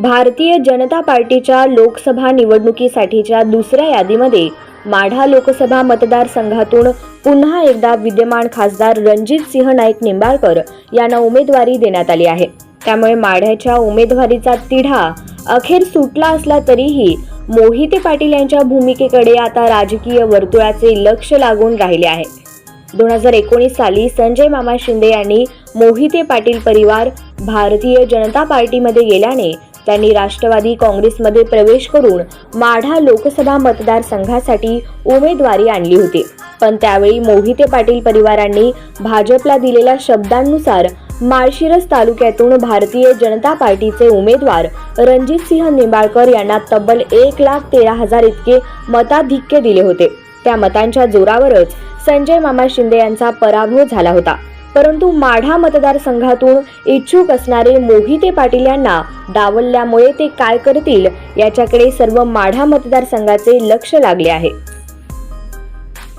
भारतीय जनता पार्टीच्या लोकसभा निवडणुकीसाठीच्या दुसऱ्या यादीमध्ये माढा लोकसभा मतदारसंघातून पुन्हा एकदा विद्यमान खासदार रणजित सिंह नाईक निंबाळकर यांना उमेदवारी देण्यात आली आहे. त्यामुळे माढ्याच्या उमेदवारीचा तिढा अखेर सुटला असला तरीही मोहिते पाटील यांच्या भूमिकेकडे आता राजकीय वर्तुळाचे लक्ष लागून राहिले आहे. दोन हजार एकोणीस साली संजय मामा शिंदे यांनी मोहिते पाटील परिवार भारतीय जनता पार्टीमध्ये गेल्याने त्यांनी राष्ट्रवादी काँग्रेसमध्ये प्रवेश करून माढा लोकसभा मतदारसंघासाठी उमेदवारी आणली होती. पण त्यावेळी मोहिते पाटील परिवारांनी भाजपला दिलेल्या शब्दांनुसार माळशिरस तालुक्यातून भारतीय जनता पार्टीचे उमेदवार रणजितसिंह निंबाळकर यांना तब्बल एक लाख तेरा हजार इतके मताधिक्य दिले होते. त्या मतांच्या जोरावरच संजय मामा शिंदे यांचा पराभव झाला होता. परंतु माढा मतदारसंघातून इच्छुक असणारे मोहिते पाटील यांना डावलल्यामुळे ते काय करतील याच्याकडे सर्व माढा मतदारसंघाचे लक्ष लागले आहे.